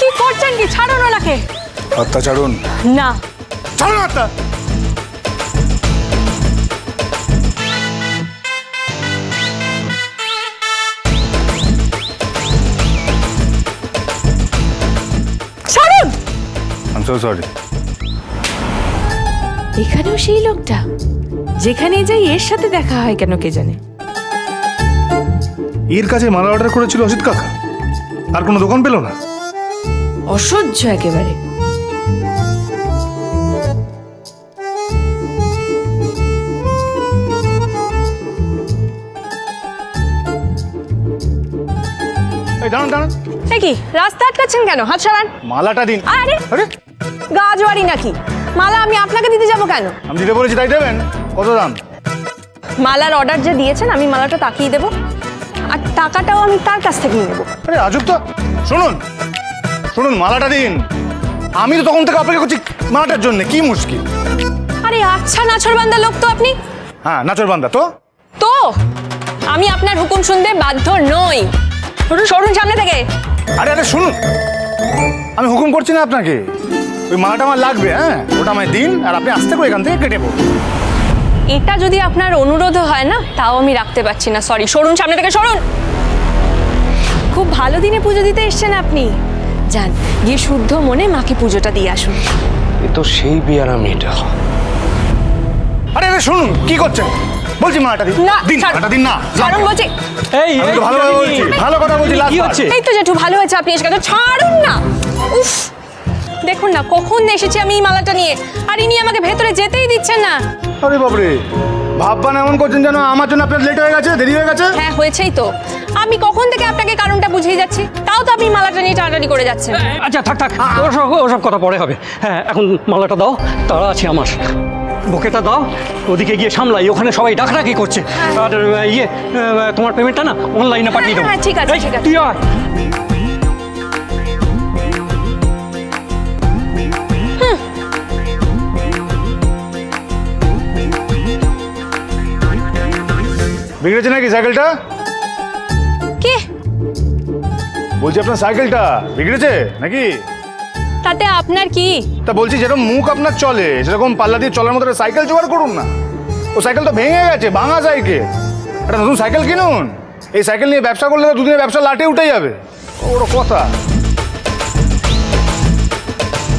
কি করছেন কি? ছাড়ুন ওনাকে। হত্যা ছাড়ুন। না। ছাড়ুন হত্যা ছাড়ুন। আই সো সরি এখানেও সেই লোকটা। যেখানে যাই এর সাথে দেখা হয় কেন কে জানে? এর কাছে মালা অর্ডার করেছিল অসিত কাকা। আর কোনো দোকান পেল না। অসহ্য একেবারে। এই দাঁড়ান দাঁড়ান। এ কি রাস্তা আটকাচ্ছেন কেন? হাত সরান। মালাটা দিন। আরে আরে। গাজওয়ারি নাকি? মালা আমি আপনাকে দিতে যাব কেন? আমি দিতে বলেছি তাই দেবেন? কত দাম? মালার অর্ডার যে দিয়েছেন আমি মালাটা তাকিয়ে দেবো। আর টাকাটাও আমি তার কাছ থেকে নেব। আরে আজব তো। শুনুন শুনুন মালাটা দিন। আমি তো তখন থেকে অপেক্ষা করছি মালাটার জন্য কি মুশকিল? আরে আচ্ছা নাছর বান্দা লোক তো আপনি। হ্যাঁ নাচর বান্দা তো? তো? আমি আপনার হুকুম শুনতে বাধ্য নই। সরুন সামনে থেকে। আরে আরে শুনুন। আমি হুকুম করছি না আপনাকে। ওই মালাটা আমার লাগবে হ্যাঁ? ওটা আমায় দিন আর আপনি আস্তে করে এখান থেকে কেটে পড়ুন। এটা যদি আপনার অনুরোধ হয় না তাও আমি রাখতে পারছি না। সরি সরুন সামনে থেকে সরুন। খুব ভালো দিনে পুজো দিতে এসছেন আপনি। যান গিয়ে শুদ্ধ মনে মাকে পুজোটা দিয়ে আসুন। এ তো সেই বিয়ারা মেয়েটা। আরে আরে শুনুন কি করছেন? বলছি মালাটা দিন। না দিন। মালাটা দিন না ছাড়ুন বলছি। এই আমি তো ভালোভাবে বলছি ভালো কথা বলছি কি last হচ্ছে? এই তো জেঠু ভালো হয়েছে আপনি এসে গেছেন। ছাড়ুন না। উফ দেখুন না কখন এসেছি আমি এই মালাটা নিয়ে। আর ইনি আমাকে ভেতরে যেতেই দিচ্ছেন না। আরে বাপরে ভাববান এমন করছেন যেন আমার জন্য আপনার লেট হয়ে গেছে দেরি হয়ে গেছে? হ্যাঁ হয়েছেই তো। আমি কখন থেকে আপনাকে কারণটা বুঝিয়ে যাচ্ছি? তাও তো আপনি মালাটা নিয়ে টানাটানি করে যাচ্ছেন। আচ্ছা থাক থাক। ওসব ওসব কথা পরে হবে। হ্যাঁ এখন মালাটা দাও তারা আছে আমার। বুকেটা দাও ওদিকে গিয়ে সামলাই ওখানে সবাই ডাকডাকি করছে। আর ইয়ে তোমার পেমেন্টটা না অনলাইনে পাঠিয়ে দেবো হ্যাঁ, ঠিক আছে, এই, ঠিক বিগড়েছে নাকি সাইকেলটা? কে? বলছি আপনার সাইকেলটা। বিগড়েছে নাকি? তাতে আপনার কি? তা বলছি যেরকম মুখ আপনার চলে সেরকম পাল্লা দিয়ে চলার মতো একটা সাইকেল জোগাড় করুন না। ও সাইকেল তো ভেঙে গেছে ভাঙা সাইকেল। একটা নতুন সাইকেল কিনুন। এই সাইকেল নিয়ে ব্যবসা করলে তো দুদিনের ব্যবসা লাটে উঠে যাবে। ওর কথা।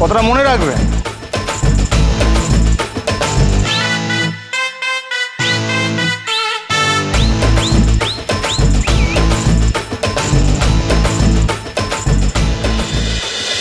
কথাটা মনে রাখবেন।